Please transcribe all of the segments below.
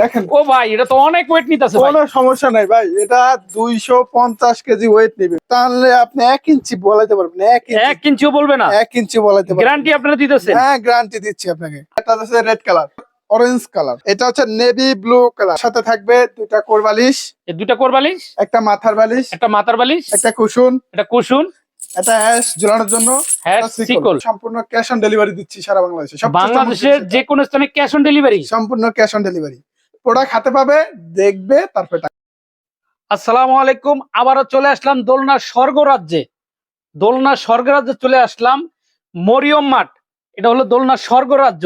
দেখেন ও ভাই এটা তো অনেক ওয়েট নিতেছে কোনো সমস্যা নাই ভাই এটা দুইশো পঞ্চাশ কেজি ওয়েট নিবে। তাহলে আপনি এক ইঞ্চি বলাইতে পারবেন এক এক ইঞ্চিও বলবে না। এক ইঞ্চি বলাইতে পারবেন। গ্যারান্টি আপনারা দিতেছেন? হ্যাঁ গ্যারান্টি দিচ্ছি আপনাকে। এটা হচ্ছে রেড কালার অরেঞ্জ কালার এটা হচ্ছে নেভি ব্লু কালার সাথে থাকবে দুইটা কোর বালিশ এই দুটা কোর বালিশ? একটা মাথার বালিশ একটা মাথার বালিশ? একটা কুশন একটা কুশন একটা অ্যাশ ঝুলানোর জন্য সিকল সম্পূর্ণ ক্যাশ অন ডেলিভারি দিচ্ছি সারা বাংলাদেশে। বাংলাদেশের চমৎকার যে কোনো স্থানে ক্যাশ অন ডেলিভারি সম্পূর্ণ ক্যাশ অন ডেলিভারি প্রোডাক্ট হাতে পাবে দেখবে তারপরে আসসালামু আলাইকুম। আবারও চলে আসলাম দোলনা স্বর্গ রাজ্যে দোলনা স্বর্গ রাজ্যে চলে আসলাম মরিয়ম মাঠ। এটা হলো দোলনা স্বর্গ রাজ্য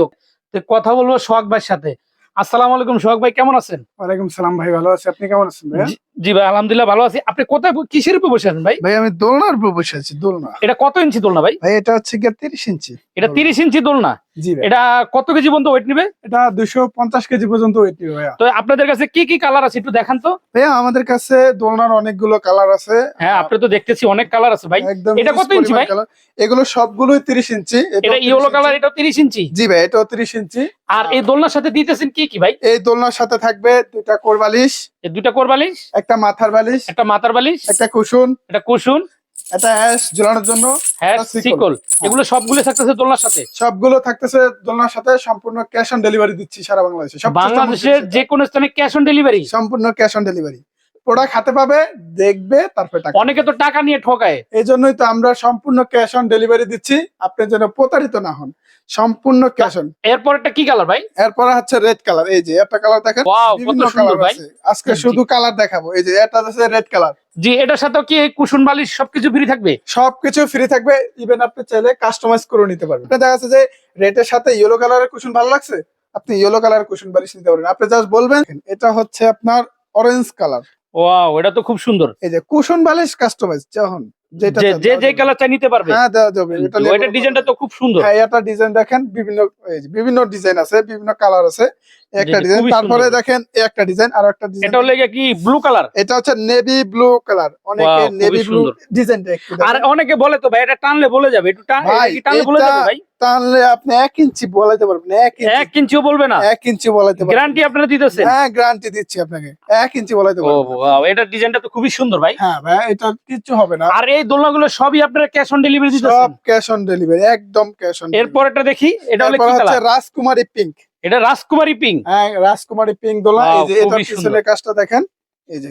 তো কথা বলব সোহাগ ভাইয়ের সাথে। আসসালামু আলাইকুম সোহাগ ভাই কেমন আছেন? ওয়ালাইকুম সালাম ভাই ভালো আছি। আপনি কেমন আছেন ভাইয়া? জি- ভাই আলহামদুলিল্লাহ ভালো আছি। আপনি কোথায় কিসের উপর বসে আছেন ভাই? ভাই আমি দোলনার উপর বসে আছি দোলনা। এটা কত ইঞ্চি দোলনা ভাই? ভাই এটা হচ্ছে গিয়ে তিরিশ ইঞ্চি এটা তিরিশ ইঞ্চি দোলনা? জি এটা কত কেজি পর্যন্ত ওয়েট নিবে? এটা দুশো পঞ্চাশ কেজি পর্যন্ত ওয়েট নিবে ভাইয়া। তো আপনাদের কাছে কি কি কালার আছে একটু দেখান তো। ভাইয়া আমাদের কাছে দোলনার অনেকগুলো কালার আছে। হ্যাঁ আপনি তো দেখতেছি অনেক কালার আছে ভাই। একদম এটা কত ইঞ্চি ভাই? এগুলো সবগুলোই তিরিশ ইঞ্চি। এটা ইয়েলো কালার এটা তিরিশ ইঞ্চি? জি ভাই এটাও তিরিশ ইঞ্চি। আর এই দোলনার সাথে দিতেছেন কি কি ভাই? এই দোলনার সাথে থাকবে দুইটা কোরবালিশ এই দুটা কোর বালিশ একটা মাথার বালিশ একটা মাথার বালিশ একটা কুসুন একটা কুসুন একটা অ্যাশ ঝোলানোর জন্য হ্যাঁ। সিকল এগুলো সবগুলো থাকতেছে দোলনার সাথে? সবগুলো থাকতেছে দোলনার সাথে সম্পূর্ণ ক্যাশ অন ডেলিভারি দিচ্ছি সারা বাংলাদেশে। বাংলাদেশের যে কোনো স্থানে ক্যাশ অন ডেলিভারি? সম্পূর্ণ ক্যাশ অন ডেলিভারি। প্রোডাক্ট হাতে পাবে দেখবে তারপরে টাকা। অনেকে তো টাকা নিয়ে ঠকায়। এই জন্যই তো আমরা সম্পূর্ণ ক্যাশ অন ডেলিভারি দিচ্ছি। আপনি যেন প্রতারিত না হন। সম্পূর্ণ ক্যাশ অন। এরপর একটা কি কালার ভাই? এরপর হচ্ছে রেড কালার। এই যে একটা কালার দেখেন বিভিন্ন কালার ভাই। আজকে শুধু কালার দেখাবো। এই যে এটা হচ্ছে রেড কালার। জি এটার সাথে কি কুশন বালিশ সবকিছু ফ্রি থাকবে? সবকিছু ফ্রি থাকবে। ইভেন আপনি চাইলে কাস্টমাইজ করে নিতে পারবেন। দেখা যাচ্ছে যে রেডের সাথে ইয়েলো কালারের কুশন ভালো লাগছে? আপনি ইয়েলো কালারের কুশন বালিশ নিতে পারেন। আপনি জাস্ট বলবেন এটা হচ্ছে আপনার অরেঞ্জ কালার ওয়াও এটা তো খুব সুন্দর। এই যে কুশন বালিশ কাস্টমাইজ যখন যেটা যে যে। কালার চাই নিতে পারবে। হ্যাঁ দেওয়া যাবে। এটা এটা ডিজাইনটা তো খুব সুন্দর। হ্যাঁ এটা ডিজাইন দেখেন বিভিন্ন বিভিন্ন ডিজাইন আছে বিভিন্ন কালার আছে। একটা ডিজাইন তারপরে দেখেন একটা ডিজাইন আর একটা ডিজাইন এটা হলে কি ব্লু কালার এটা হচ্ছে নেভি ব্লু কালার অনেকে নেভি ব্লু। ডিজাইনটা আর অনেকে বলে তো ভাই এটা টানলে বলে যাবে একটু টান- টানলে বলে যাবে ভাই? তাহলে আপনি এক ইঞ্চি বলাইতে পারবেন এক ইঞ্চি। এক ইঞ্চিও বলবে না। এক ইঞ্চি বলাইতে পারবেন। গ্যারান্টি আপনারা দিতেছেন? হ্যাঁ গ্যারান্টি দিচ্ছি আপনাকে। এক ইঞ্চি বলাইতে ও পারবেন। wow, এটার ডিজাইনটা তো খুবই সুন্দর ভাই। হ্যাঁ ভাই এটা কিচ্ছু হবে না। আর এই দোলনাগুলো সবই আপনারা ক্যাশ অন ডেলিভারি সব ক্যাশ অন ডেলিভারি একদম ক্যাশ অন এরপর এটা দেখি এটা হলে কি কালার রাজকুমারী পিঙ্ক এটা রাজকুমারী পিঙ্ক হ্যাঁ রাজকুমারী পিঙ্ক দোলা এই যে এটা খুবই পিছনে কাজটা দেখেন এই যে।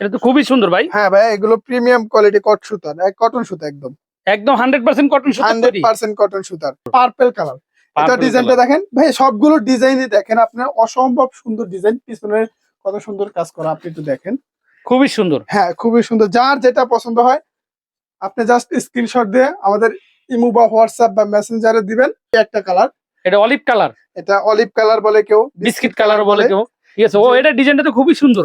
এটা তো খুবই সুন্দর ভাই। হ্যাঁ ভাই এগুলো প্রিমিয়াম কোয়ালিটি কট সুতার কটন সুতা একদম। একদম হান্ড্রেড পার্সেন্ট কটন সুতার হান্ড্রেড তৈরি পার্সেন্ট কটন সুতার। পার্পেল কালার এটা ডিজাইনটা। দেখেন? ভাই সবগুলো ডিজাইনই দেখেন। আপনার অসম্ভব সুন্দর ডিজাইন পিছনে কত সুন্দর কাজ করা। আপনি একটু দেখেন। খুবই সুন্দর। হ্যাঁ খুবই সুন্দর। যার যেটা পছন্দ হয় আপনি জাস্ট স্ক্রিনশট দিয়ে আমাদের ইমো বা হোয়াটসঅ্যাপ বা মেসেঞ্জারে দিবেন। একটা কালার এটা অলিভ কালার এটা অলিভ কালার বলে কেউ বিস্কিট কালার বলে কেউ। ঠিক আছে ও এটা ডিজাইনটা তো খুবই সুন্দর।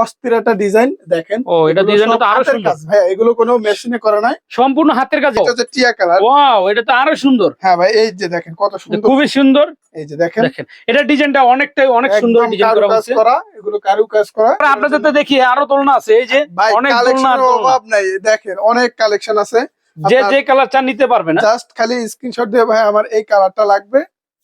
অস্থির একটা ডিজাইন দেখেন। ও এটা ডিজাইনটা তো আরও সুন্দর। কাজ। ভাই এগুলো কোনো মেশিনে করা নাই। সম্পূর্ণ হাতের কাজ। এটা হচ্ছে টিয়া কালার ওয়াও এটা তো আরও সুন্দর। হ্যাঁ ভাই এই যে দেখেন কত সুন্দর। খুবই সুন্দর। এই যে দেখেন। দেখেন এটা ডিজাইনটা অনেকটাই অনেক সুন্দর ডিজাইন করা হয়েছে করা এগুলো কারু কাজ করা। আর আপনাদের তো দেখি আরও দোলনা আছে এই যে অনেক দোলনা অভাব নাই দেখেন অনেক কালেকশন আছে। যে যে কালার চান নিতে পারবে না। জাস্ট খালি স্ক্রিনশট দিয়ে ভাই আমার এই কালারটা লাগবে।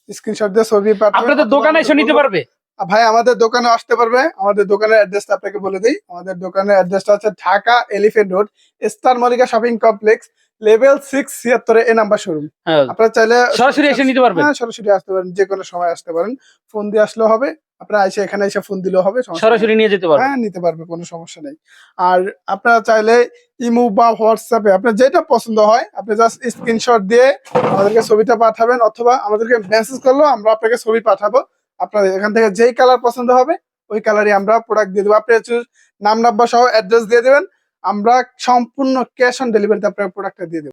স্ক্রিনশট দিয়ে ছবি পাঠাবেন আপনাদের দোকানে এসে নিতে পারবে? ভাই আমাদের দোকানে আসতে পারবে। আমাদের দোকানের অ্যাড্রেসটা আপনাকে বলে দিই। আমাদের দোকানের অ্যাড্রেসটা হচ্ছে Dhaka Elephant Road Star Mallika Shopping Complex level six ছিয়াত্তরে এ নাম্বার শোরুম। হ্যাঁ, আপনারা চাইলে সরাসরি এসে নিতে পারবেন। হ্যাঁ সরাসরি আসতে পারেন যে কোনো সময় আসতে পারেন। ফোন দিয়ে আসলেও হবে। আপনারা এসে এখানে এসে ফোন দিলেও হবে সরাসরি নিয়ে যেতে পারবেন। হ্যাঁ নিতে পারবে কোনো সমস্যা নেই। আর আপনারা চাইলে ইমো বা হোয়াটসঅ্যাপে আপনার যেটা পছন্দ হয় আপনি জাস্ট স্ক্রিনশট দিয়ে আমাদেরকে ছবিটা পাঠাবেন অথবা আমাদেরকে মেসেজ করলেও আমরা আপনাকে ছবি পাঠাবো। আপনার এখান থেকে যেই কালার পছন্দ হবে, ওই কালারই আমরা প্রোডাক্ট দিয়ে দেবো। আপনি নাম নাম্বার সহ অ্যাড্রেস দিয়ে দেবেন। আমরা সম্পূর্ণ ক্যাশ অন ডেলিভারিতে আপনার প্রোডাক্টটা দিয়ে দেবো।